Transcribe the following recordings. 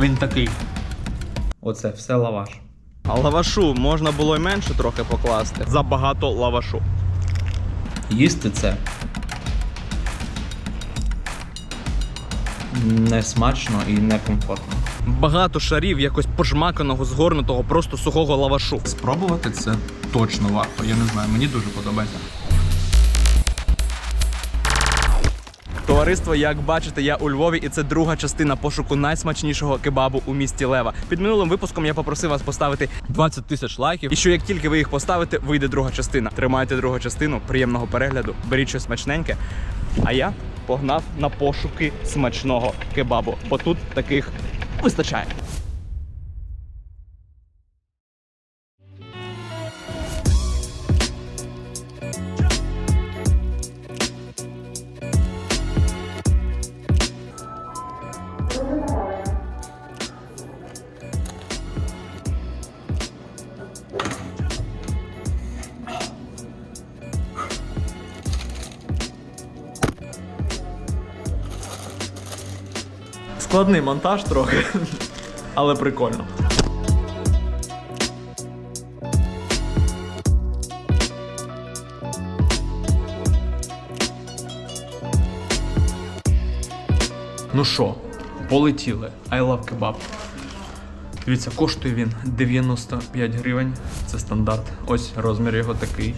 Він такий. Оце все лаваш. А лавашу можна було й менше трохи покласти. Забагато лавашу. Їсти це не смачно і не комфортно. Багато шарів якось пожмаканого, згорнутого, просто сухого лавашу. Спробувати це точно варто. Я не знаю, мені дуже подобається. Товариство, як бачите, я у Львові, і це друга частина пошуку найсмачнішого кебабу у місті Лева. Під минулим випуском я попросив вас поставити 20 тисяч лайків. І що як тільки ви їх поставите, вийде друга частина. Тримайте другу частину, приємного перегляду, беріть щось смачненьке. А я погнав на пошуки смачного кебабу, бо тут таких вистачає. Складний монтаж трохи, але прикольно. Ну що, полетіли. I love kebab. Дивіться, коштує він 95 гривень. Це стандарт. Ось розмір його такий.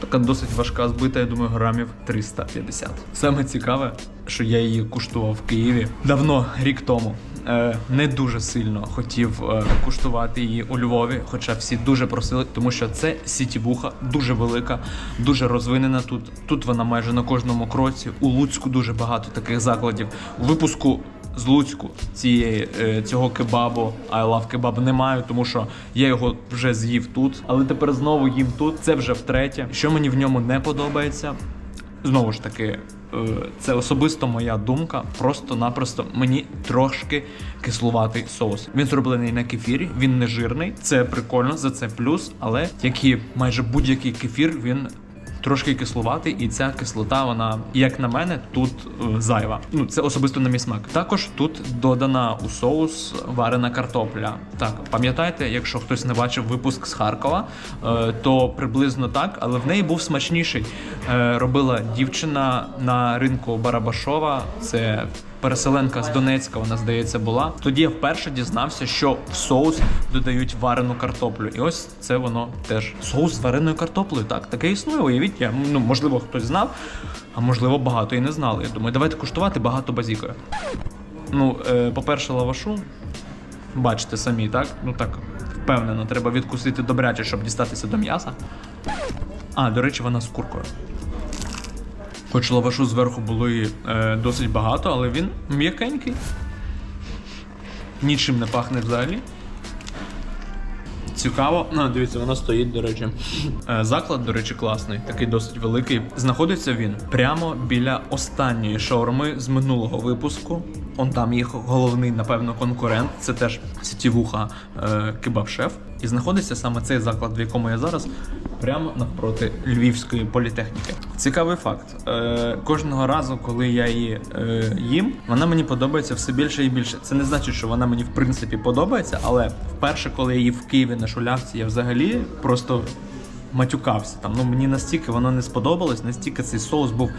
Така досить важка збита, я думаю, грамів 350. Саме цікаве, що я її куштував в Києві давно, рік тому. Е, не дуже сильно хотів е, куштувати її у Львові, хоча всі дуже просили, тому що це сітівуха, дуже велика, дуже розвинена тут. Тут вона майже на кожному кроці. У Луцьку дуже багато таких закладів. У випуску з Луцьку цієї е, цього кебабу I love кебаб не маю, тому що я його вже з'їв тут, але тепер знову їм тут. Це вже втретє. Що мені в ньому не подобається, знову ж таки. е, Це особисто моя думка. Просто-напросто мені трошки кислуватий соус. Він зроблений на кефірі, він не жирний. Це прикольно, за це плюс. Але як і майже будь-який кефір, він трошки кислувати, і ця кислота, вона, як на мене, тут е, зайва. Ну, це особисто на мій смак. Також тут додана у соус варена картопля. Так, пам'ятаєте, якщо хтось не бачив випуск з Харкова, е, то приблизно так, але в неї був смачніший. Е, Робила дівчина на ринку Барабашова. Це переселенка з Донецька, вона здається була. Тоді я вперше дізнався, що в соус додають варену картоплю. І ось це воно теж соус з вареною картоплею. Так, таке існує. Уявіть, я ну можливо хтось знав, а можливо багато і не знали. Я думаю, давайте куштувати багато базікою. Ну, е, по-перше, лавашу. Бачите самі, так? Ну так, впевнено, треба відкусити добряче, щоб дістатися до м'яса. А, до речі, вона з куркою. Хоч лавашу зверху було і е, досить багато, але він м'якенький. Нічим не пахне взагалі. Цікаво. Ну, дивіться, вона стоїть, до речі. Е, Заклад, до речі, класний, такий досить великий. Знаходиться він прямо біля останньої шаурми з минулого випуску. Он там їх головний, напевно, конкурент. Це теж сітівуха е, кебаб-шеф. І знаходиться саме цей заклад, в якому я зараз, прямо навпроти Львівської політехніки. Цікавий факт. Е, кожного разу, коли я її е, їм, вона мені подобається все більше і більше. Це не значить, що вона мені в принципі подобається, але вперше, коли я її в Києві на шулявці, я взагалі просто матюкався. Там ну мені настільки воно не сподобалось, настільки цей соус був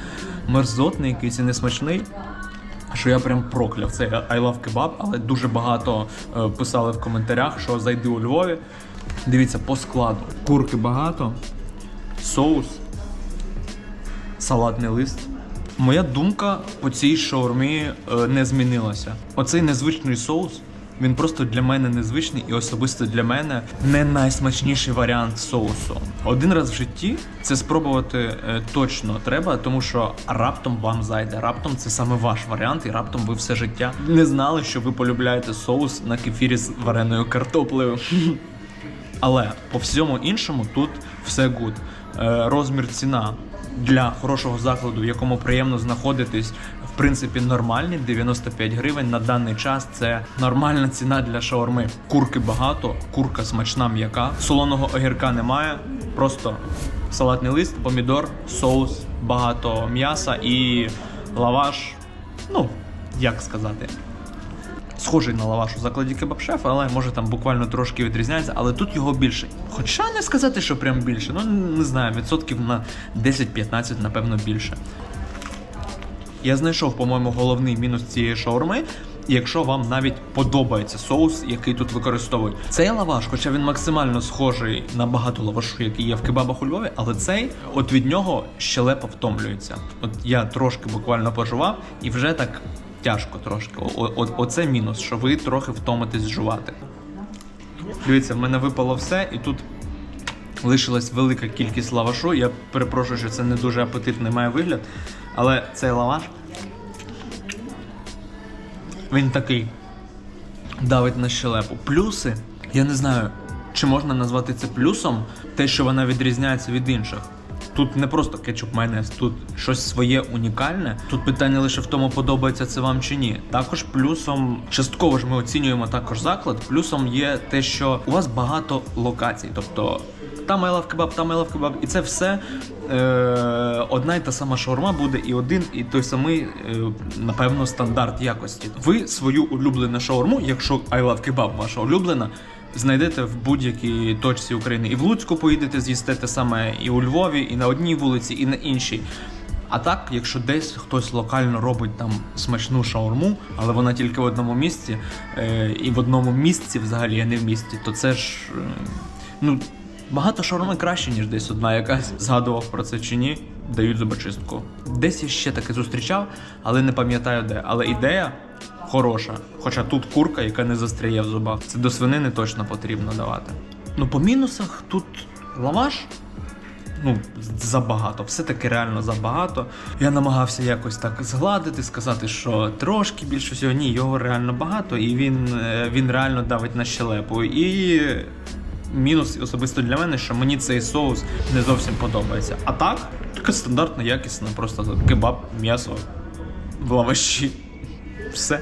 мерзотний, якийсь і несмачний. Що я прям прокляв цей I love kebab, але дуже багато е, писали в коментарях, що зайди у Львові. Дивіться, по складу. Курки багато, соус, салатний лист. Моя думка по цій шаурмі е, не змінилася. Оцей незвичний соус. Він просто для мене незвичний і особисто для мене не найсмачніший варіант соусу. Один раз в житті це спробувати е, точно треба, тому що раптом вам зайде. Раптом це саме ваш варіант, і раптом ви все життя не знали, що ви полюбляєте соус на кефірі з вареною картоплею. Але по всьому іншому тут все гуд. Е, Розмір ціна для хорошого закладу, в якому приємно знаходитись, в принципі, нормальний. 95 гривень на даний час це нормальна ціна для шаурми. Курки багато, курка смачна, м'яка. Солоного огірка немає. Просто салатний лист, помідор, соус, багато м'яса і лаваш. Ну, як сказати, схожий на лаваш у закладі кебаб-шеф, але може там буквально трошки відрізняється, але тут його більше. Хоча не сказати, що прям більше. Ну не знаю, відсотків на 10-15, напевно, більше. Я знайшов, по-моєму, головний мінус цієї шаурми. Якщо вам навіть подобається соус, який тут використовують, цей лаваш, хоча він максимально схожий на багато лавашу, який є в кебабах у Львові, але цей, от від нього щелепа втомлюється. От я трошки буквально пожував, і вже так тяжко трошки. Оце мінус, що ви трохи втомитесь жувати. Дивіться, в мене випало все, і тут лишилась велика кількість лавашу. Я перепрошую, що це не дуже апетитний має вигляд, але цей лаваш. Він такий давить на щелепу. Плюси, я не знаю, чи можна назвати це плюсом, те, що вона відрізняється від інших. Тут не просто кетчуп майонез, тут щось своє унікальне. Тут питання лише в тому, подобається це вам чи ні. Також плюсом, частково ж ми оцінюємо також заклад. Плюсом є те, що у вас багато локацій, тобто там I love кебаб, там I love кебаб, і це все е, одна й та сама шаурма буде, і один, і той самий, е, напевно, стандарт якості. Ви свою улюблену шаурму, якщо I love кебаб ваша улюблена, знайдете в будь-якій точці України. І в Луцьку поїдете, з'їсте те саме і у Львові, і на одній вулиці, і на іншій. А так, якщо десь хтось локально робить там смачну шаурму, але вона тільки в одному місці, е, і в одному місці взагалі, а не в місті, то це ж. е, ну, багато шаурми краще, ніж десь одна якась. Згадував про це чи ні, дають зубочистку. Десь я ще таке зустрічав, але не пам'ятаю де. Але ідея хороша. Хоча тут курка, яка не застряє в зубах. Це до свинини точно потрібно давати. Ну, по мінусах тут лаваш ну, забагато, все-таки реально забагато. Я намагався якось так згладити, сказати, що трошки більше всього. Ні, його реально багато, і він, е, він реально давить на щелепу. І мінус особисто для мене, що мені цей соус не зовсім подобається. А так, така стандартна, якісна, просто кебаб, м'ясо в лаваші. Все.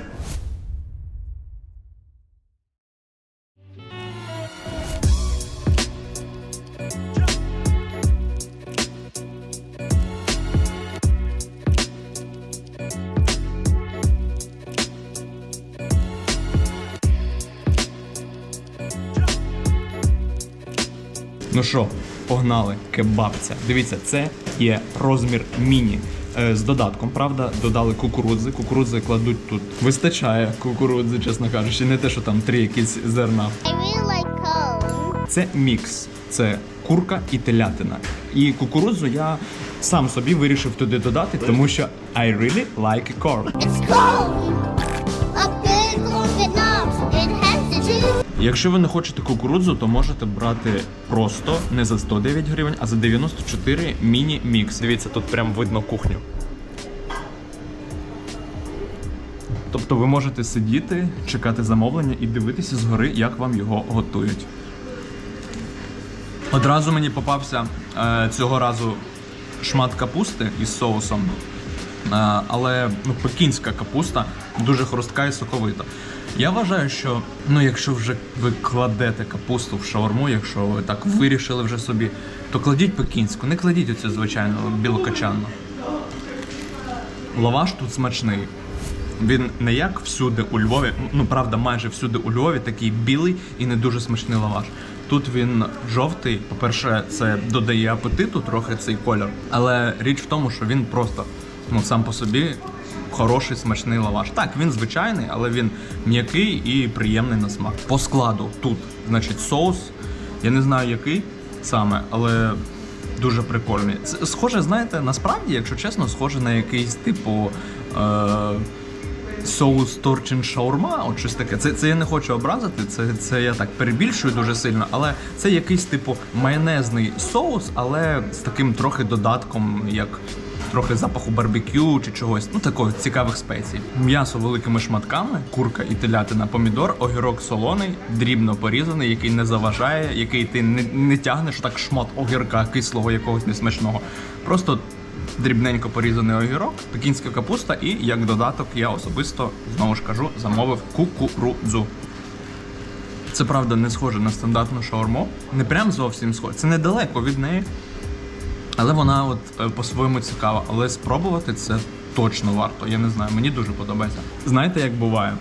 Що, погнали, кебабця. Дивіться, це є розмір міні. Е, З додатком, правда, додали кукурудзи. Кукурудзи кладуть тут. Вистачає кукурудзи, чесно кажучи, не те, що там три якісь зерна. Це мікс, це курка і телятина. І кукурудзу я сам собі вирішив туди додати, тому що I really like corn. It's cone. Якщо ви не хочете кукурудзу, то можете брати просто не за 109 гривень, а за 94 міні-мікс. Дивіться, тут прям видно кухню. Тобто ви можете сидіти, чекати замовлення і дивитися згори, як вам його готують. Одразу мені попався е, цього разу шмат капусти із соусом. Е, але ну, пекінська капуста дуже хрустка і соковита. Я вважаю, що ну, якщо вже ви кладете капусту в шаурму, якщо ви так вирішили вже собі, то кладіть пекінську, не кладіть оцю звичайну білокачанну. Лаваш тут смачний. Він не як всюди у Львові, ну правда, майже всюди у Львові такий білий і не дуже смачний лаваш. Тут він жовтий. По-перше, це додає апетиту трохи цей колір. Але річ в тому, що він просто ну сам по собі хороший смачний лаваш. Так, він звичайний, але він м'який і приємний на смак. По складу тут, значить, соус. Я не знаю який саме, але дуже прикольний. Це схоже, знаєте, насправді, якщо чесно, схоже на якийсь типу. Е- соус торчин шаурма, от щось таке. Це, це я не хочу образити, це, це я так перебільшую дуже сильно, але це якийсь типу майонезний соус, але з таким трохи додатком, як трохи запаху барбекю чи чогось, ну такого цікавих спецій. М'ясо великими шматками, курка і телятина, помідор, огірок солоний, дрібно порізаний, який не заважає, який ти не, не тягнеш так шмат огірка кислого якогось несмачного. Просто дрібненько порізаний огірок, пекінська капуста і як додаток я особисто знову ж кажу замовив кукурудзу. Це правда не схоже на стандартну шаурму. Не прям зовсім схоже. Це недалеко від неї. Але вона от е, по-своєму цікава. Але спробувати це точно варто. Я не знаю, мені дуже подобається. Знаєте, як буває?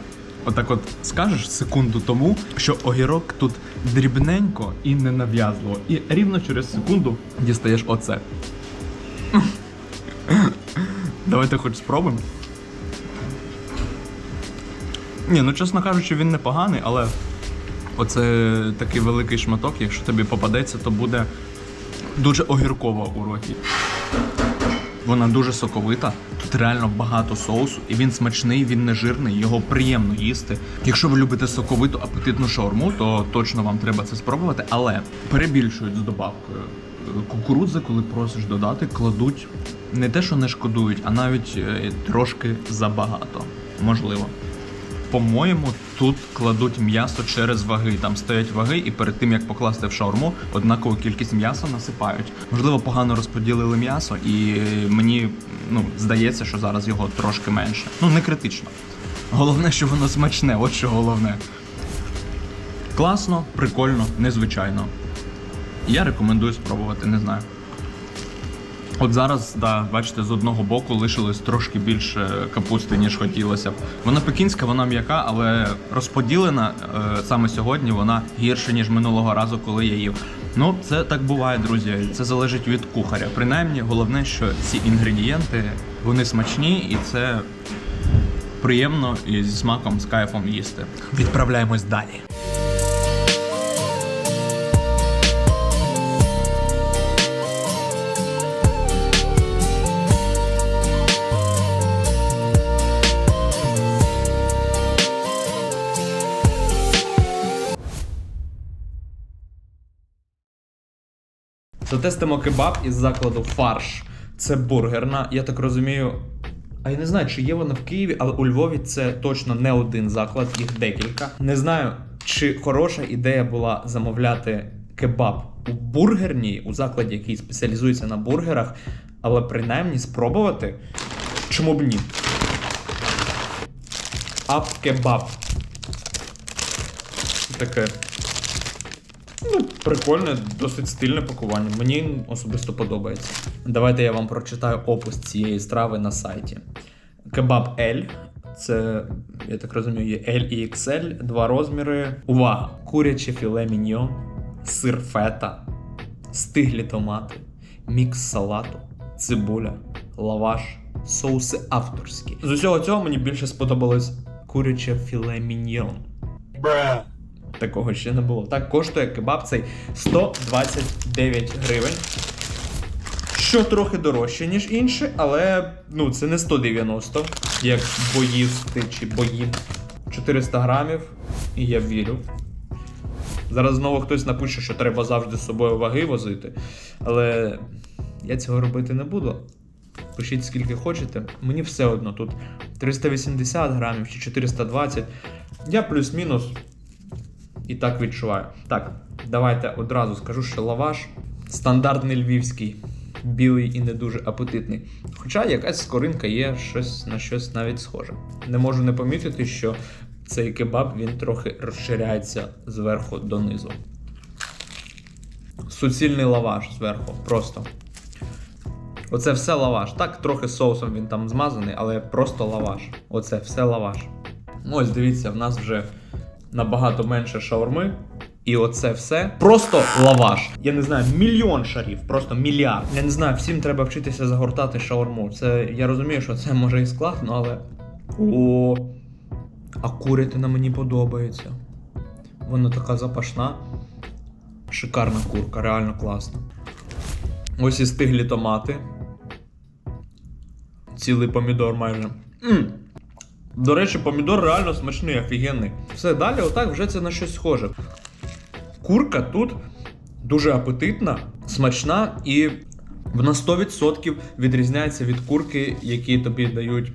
отак от скажеш секунду тому, що огірок тут дрібненько і ненав'язливо. І рівно через секунду дістаєш оце. Давайте хоч спробуємо. Ні, ну чесно кажучи, він непоганий, але оце такий великий шматок, якщо тобі попадеться, то буде дуже огірково у роті. Вона дуже соковита. Тут реально багато соусу, і він смачний, він не жирний, його приємно їсти. Якщо ви любите соковиту апетитну шаурму, то точно вам треба це спробувати, але перебільшують з добавкою. Кукурудзи, коли просиш додати, кладуть не те, що не шкодують, а навіть е, трошки забагато. Можливо. По-моєму, тут кладуть м'ясо через ваги. Там стоять ваги, і перед тим як покласти в шаурму, однакову кількість м'яса насипають. Можливо, погано розподілили м'ясо, і мені ну здається, що зараз його трошки менше. Ну не критично. Головне, що воно смачне, от що головне. Класно, прикольно, незвичайно. Я рекомендую спробувати, не знаю. От зараз, да, бачите, з одного боку лишилось трошки більше капусти, ніж хотілося б. Вона пекінська, вона м'яка, але розподілена е, саме сьогодні вона гірше, ніж минулого разу, коли я їв. Ну, це так буває, друзі. Це залежить від кухаря. Принаймні, головне, що ці інгредієнти вони смачні і це приємно і зі смаком, з кайфом їсти. Відправляємось далі. Затестимо кебаб із закладу фарш. Це бургерна, я так розумію. А я не знаю, чи є вона в Києві, але у Львові це точно не один заклад, їх декілька. Не знаю, чи хороша ідея була замовляти кебаб у бургерній, у закладі, який спеціалізується на бургерах, але принаймні спробувати. Чому б ні? Ап кебаб. Таке прикольне, досить стильне пакування. Мені особисто подобається. Давайте я вам прочитаю опис цієї страви на сайті. Кебаб L. Це, я так розумію, є L і XL, два розміри. Увага! Куряче філе міньйон, сир фета, стиглі томати, мікс салату, цибуля, лаваш, соуси авторські. З усього цього мені більше сподобалось куряче філе міньйон. Такого ще не було. Так коштує кебаб цей 129 гривень. Що трохи дорожче, ніж інші, але ну, це не 190, як боїсти чи боїн. 400 грамів, і я вірю. Зараз знову хтось напише, що треба завжди з собою ваги возити. Але я цього робити не буду. Пишіть скільки хочете. Мені все одно тут 380 грамів чи 420. Я плюс-мінус і так відчуваю. Так, давайте одразу скажу, що лаваш стандартний львівський, білий і не дуже апетитний. Хоча якась скоринка є, щось на щось навіть схоже. Не можу не помітити, що цей кебаб він трохи розширяється зверху донизу. Суцільний лаваш зверху, просто. Оце все лаваш. Так, трохи соусом він там змазаний, але просто лаваш. Оце все лаваш. Ось дивіться, в нас вже набагато менше шаурми. І оце все просто лаваш. Я не знаю, мільйон шарів, просто мільярд. Я не знаю, всім треба вчитися загортати шаурму. Це я розумію, що це може і складно, але. О, а курятина мені подобається. Вона така запашна. Шикарна курка, реально класна. Ось і стиглі томати. Цілий помідор майже. м До речі, помідор реально смачний, офігенний. Все далі, отак вже це на щось схоже. Курка тут дуже апетитна, смачна і вона 100% відрізняється від курки, які тобі дають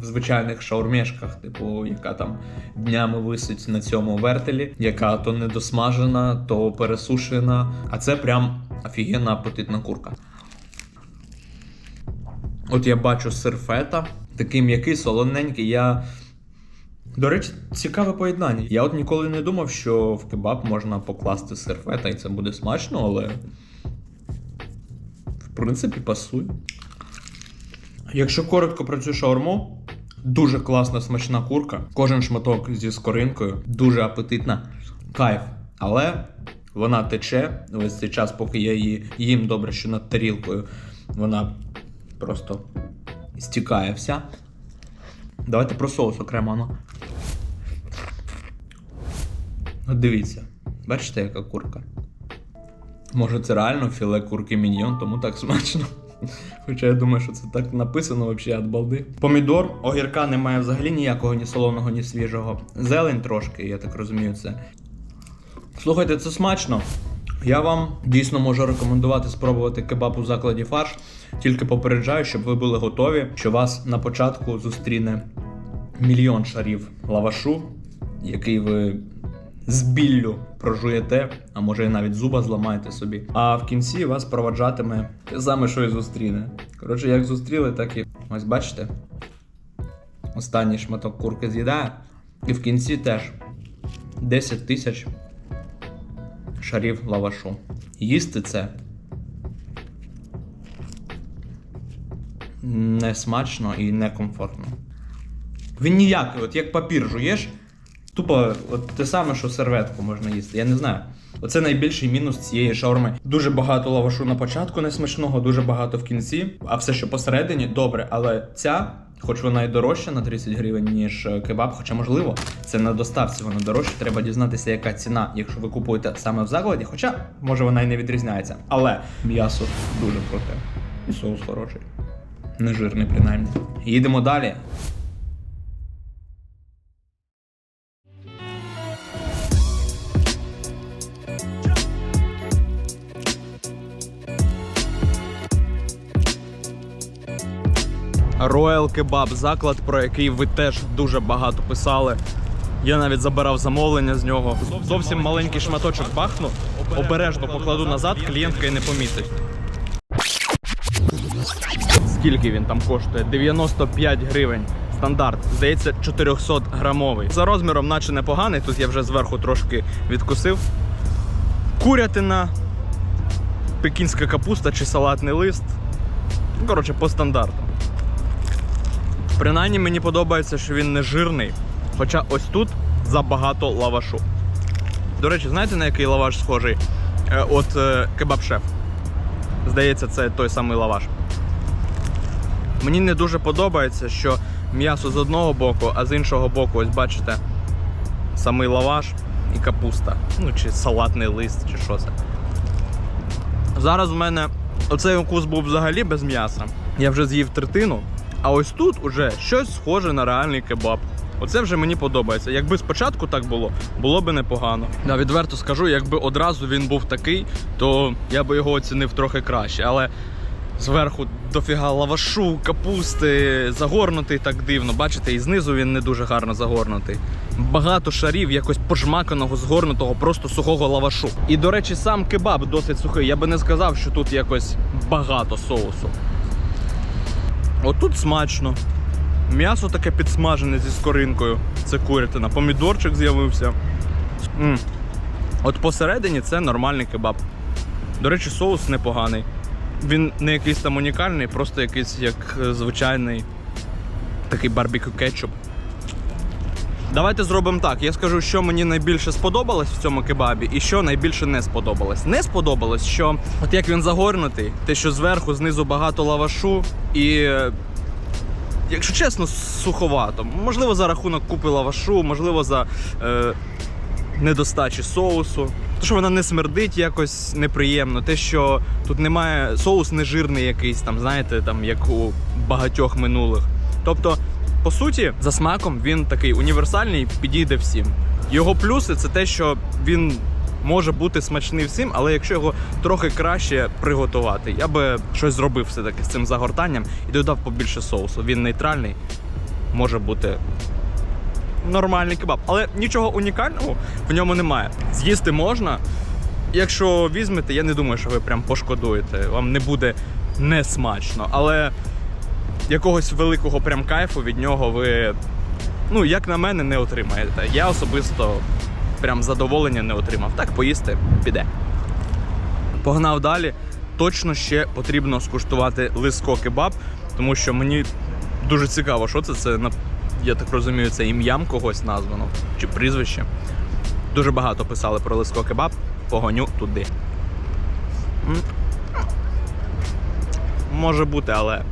в звичайних шаурмешках, типу, яка там днями висить на цьому вертелі, яка то недосмажена, то пересушена. А це прям офігенна апетитна курка. От я бачу сир фета, такий м'який, солоненький. Я. До речі, цікаве поєднання. Я от ніколи не думав, що в кебаб можна покласти сир фета і це буде смачно, але. В принципі, пасує. Якщо коротко про цю шаурму, Дуже класна смачна курка. Кожен шматок зі скоринкою, дуже апетитна. Кайф. Але вона тече весь цей час, поки я її їм добре, що над тарілкою. Вона просто стікає вся. Давайте про соус окремо. Ну. От дивіться, бачите, яка курка? Може, це реально філе курки міньйон, тому так смачно. Хоча я думаю, що це так написано взагалі від балди. Помідор, огірка немає взагалі ніякого ні солоного, ні свіжого. Зелень трошки, я так розумію, це. Слухайте, це смачно. Я вам дійсно можу рекомендувати спробувати кебаб у закладі фарш. Тільки попереджаю, щоб ви були готові, що вас на початку зустріне мільйон шарів лавашу, який ви з біллю прожуєте, а може і навіть зуба зламаєте собі. А в кінці вас проваджатиме те саме, що і зустріне. Коротше, як зустріли, так і ось бачите. Останній шматок курки з'їдає. І в кінці теж 10 тисяч шарів лавашу. Їсти це не смачно і не комфортно. Він ніякий, от як папір жуєш, тупо от те саме, що серветку можна їсти. Я не знаю. Оце найбільший мінус цієї шаурми. Дуже багато лавашу на початку несмачного, дуже багато в кінці, а все, що посередині, добре. Але ця, хоч вона і дорожча на 30 гривень, ніж е, кебаб, хоча можливо, це на доставці вона дорожча. Треба дізнатися, яка ціна, якщо ви купуєте саме в закладі. Хоча, може, вона і не відрізняється. Але м'ясо дуже круте. І соус хороший. Нежирний, принаймні. Їдемо далі. Royal Kebab, заклад, про який ви теж дуже багато писали. Я навіть забирав замовлення з нього. Зовсім маленький шматочок бахну, обережно покладу назад, клієнтка і не помітить. Скільки він там коштує? 95 гривень. Стандарт, здається, 400 грамовий. За розміром, наче непоганий. Тут я вже зверху трошки відкусив. Курятина, пекінська капуста чи салатний лист. Ну, Коротше, по стандарту. Принаймні мені подобається, що він не жирний. Хоча ось тут забагато лавашу. До речі, знаєте на який лаваш схожий? Е, от е, кебаб-шеф. Здається, це той самий лаваш. Мені не дуже подобається, що м'ясо з одного боку, а з іншого боку, ось бачите, самий лаваш і капуста. Ну, чи салатний лист, чи що це. Зараз у мене оцей укус був взагалі без м'яса. Я вже з'їв третину, а ось тут уже щось схоже на реальний кебаб. Оце вже мені подобається. Якби спочатку так було, було би непогано. Я відверто скажу, якби одразу він був такий, то я би його оцінив трохи краще. Але зверху дофіга лавашу, капусти, загорнутий так дивно. Бачите, і знизу він не дуже гарно загорнутий. Багато шарів, якось пожмаканого, згорнутого, просто сухого лавашу. І до речі, сам кебаб досить сухий. Я би не сказав, що тут якось багато соусу. Отут смачно. М'ясо таке підсмажене зі скоринкою. Це курятина. Помідорчик з'явився. От посередині це нормальний кебаб. До речі, соус непоганий. Він не якийсь там унікальний, просто якийсь як е, звичайний такий барбекю кетчуп. Давайте зробимо так. Я скажу, що мені найбільше сподобалось в цьому кебабі, і що найбільше не сподобалось. Не сподобалось, що от як він загорнутий, те, що зверху, знизу багато лавашу, і, якщо чесно, суховато. Можливо, за рахунок купи лавашу, можливо, за е, недостачі соусу. Те, що вона не смердить якось неприємно. Те, що тут немає соус не жирний якийсь, там, знаєте, там, як у багатьох минулих. Тобто, по суті, за смаком він такий універсальний, підійде всім. Його плюси це те, що він може бути смачний всім, але якщо його трохи краще приготувати, я би щось зробив все-таки з цим загортанням і додав побільше соусу. Він нейтральний, може бути нормальний кебаб. Але нічого унікального в ньому немає. З'їсти можна. Якщо візьмете, я не думаю, що ви прям пошкодуєте. Вам не буде несмачно. Але якогось великого прям кайфу від нього ви, ну, як на мене, не отримаєте. Я особисто прям задоволення не отримав. Так, поїсти піде. Погнав далі. Точно ще потрібно скуштувати лиско кебаб, тому що мені Дуже цікаво, що це. Це я так розумію, це ім'ям когось названо чи прізвище. Дуже багато писали про лиско кебаб. Погоню туди. Може бути, але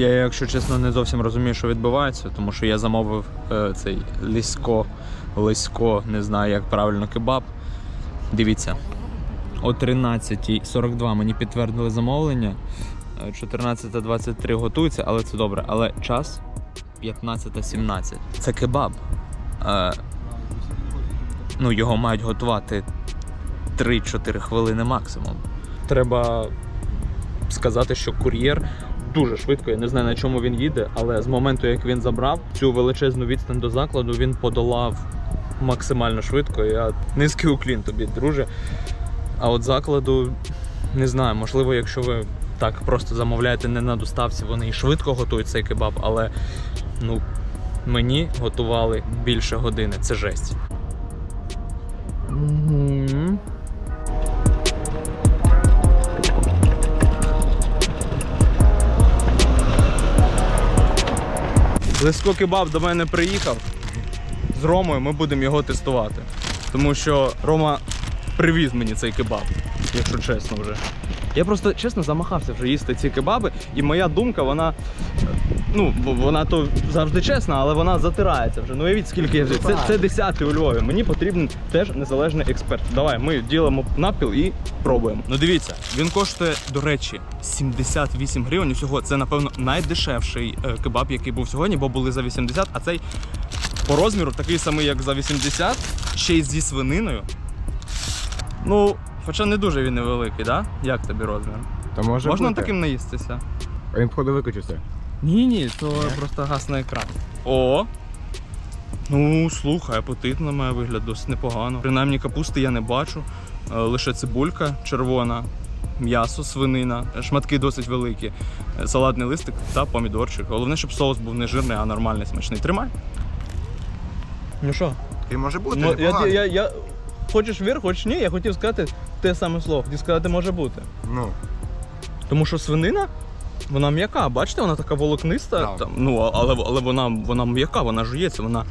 Я, якщо чесно, не зовсім розумію, що відбувається, тому що я замовив е, цей лісько, лисько, не знаю, як правильно кебаб. Дивіться, о 13.42 мені підтвердили замовлення. е, 14.23 готується, але це добре. Але час 15.17. Це кебаб. Е, ну, його мають готувати 3-4 хвилини максимум. Треба сказати, що кур'єр дуже швидко. Я не знаю на чому він їде, але з моменту, як він забрав цю величезну відстань до закладу, він подолав максимально швидко. Я низький уклін тобі, друже. А от закладу не знаю, можливо, якщо ви так просто замовляєте не на доставці, вони і швидко готують цей кебаб, але ну мені готували більше години. Це жесть. Мгм. Леско кебаб до мене приїхав з Ромою, ми будемо його тестувати. Тому що Рома привіз мені цей кебаб, якщо чесно вже. Я просто чесно замахався вже їсти ці кебаби, і моя думка, вона. Ну, вона то завжди чесна, але вона затирається вже. Ну уявіть, скільки я вже. Це, це десятий у Львові. Мені потрібен теж незалежний експерт. Давай, ми ділимо напіл і пробуємо. Ну дивіться, він коштує, до речі, 78 гривень. Усього це, напевно, найдешевший е, кебаб, який був сьогодні, бо були за 80, а цей по розміру такий самий, як за 80, ще й зі свининою. Ну, хоча не дуже він невеликий, да? Як тобі розмір? Та може Можна бути. таким наїстися? А Він походу виключився. Ні, ні, то просто гасний екран. О! Ну, слухай, апетитно має вигляд досить непогано. Принаймні капусти я не бачу. е, Лише цибулька червона, м'ясо, свинина, шматки досить великі, е, салатний листик та помідорчик. Головне, щоб соус був не жирний, а нормальний, смачний. Тримай. Ну що? І може бути. Ну, я, я, я, Хочеш вір, хочеш ні, я хотів сказати те саме слово. Хотів сказати може бути. Ну, Тому що свинина, вона м'яка. Бачите, вона така волокниста. Так. Там, ну, але, але вона, вона м'яка, вона жується, вона.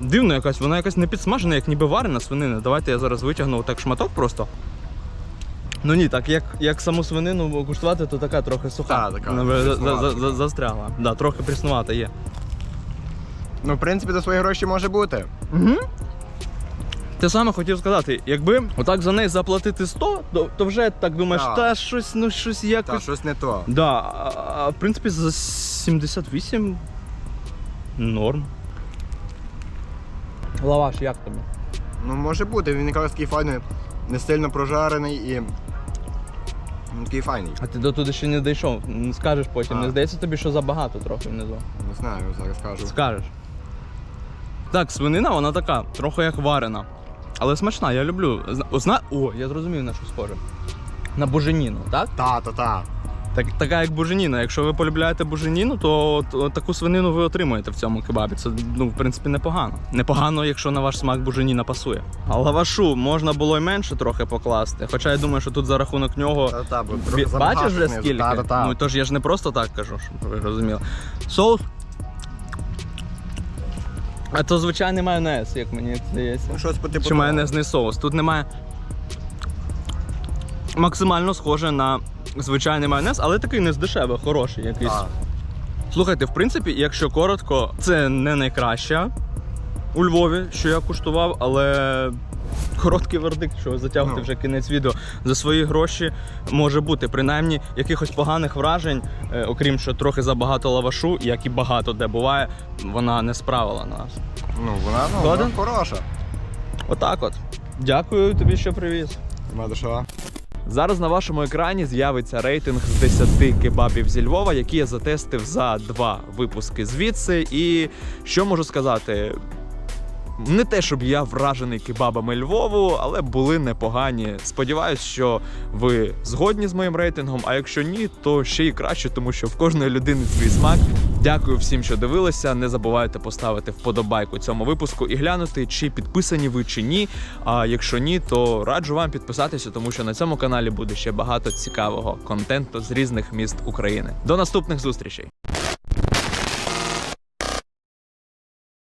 Дивно якась, вона якась не підсмажена, як ніби варена свинина. Давайте я зараз витягну отак шматок просто. Ну ні, так як, як саму свинину куштувати, то така трохи суха. Та, така, за- за- за- за- застрягла. Да, трохи пріснувата є. ну, в принципі, за свої гроші може бути. Угу. Те саме хотів сказати, якби отак за неї заплатити 100, то, то вже так думаєш, Так. та щось, ну щось Та якось. щось не то. Да, а, а в принципі за 78 норм. Лаваш, як тобі? Ну, може бути, він якраз такий файний, не сильно прожарений і. ну, Такий файний. А ти до туди ще не дійшов. Не скажеш потім. А. Не здається тобі, що забагато трохи внизу. Не знаю, зараз скажу. Скажеш. Так, свинина, вона така, трохи як варена. Але смачна, я люблю. Зна- О, я зрозумів на що схоже. На буженіну, так? Та, та, та. Так, така як буженіна. Якщо ви полюбляєте буженіну, то, то таку свинину ви отримаєте в цьому кебабі. Це ну, в принципі непогано. Непогано, якщо на ваш смак буженіна пасує. А лавашу можна було й менше трохи покласти. Хоча я думаю, що тут за рахунок нього. Та, та, Бачиш вже скільки? Та, та, та. Ну тож я ж не просто так кажу, щоб ви розуміли. Соус. А то звичайний майонез, як мені здається. Ну, щось по типу. Чи того. майонезний соус. Тут немає максимально схоже на звичайний майонез, але такий не з дешевих, хороший якийсь. А. Слухайте, в принципі, якщо коротко, це не найкраща у Львові, що я куштував, але короткий вердикт, що затягувати Ну. вже кінець відео за свої гроші може бути. Принаймні, якихось поганих вражень, е, окрім що трохи забагато лавашу, як і багато де буває, вона не справила нас. Ну, вона, ну, Згоден? вона хороша. Отак от. Дякую тобі, що привіз. Нема до. Зараз на вашому екрані з'явиться рейтинг з 10 кебабів зі Львова, які я затестив за два випуски звідси. І що можу сказати? Не те, щоб я вражений кебабами Львову, але були непогані. Сподіваюсь, що ви згодні з моїм рейтингом. А якщо ні, то ще й краще, тому що в кожної людини свій смак. Дякую всім, що дивилися. Не забувайте поставити вподобайку цьому випуску і глянути, чи підписані ви чи ні. А якщо ні, то раджу вам підписатися, тому що на цьому каналі буде ще багато цікавого контенту з різних міст України. До наступних зустрічей!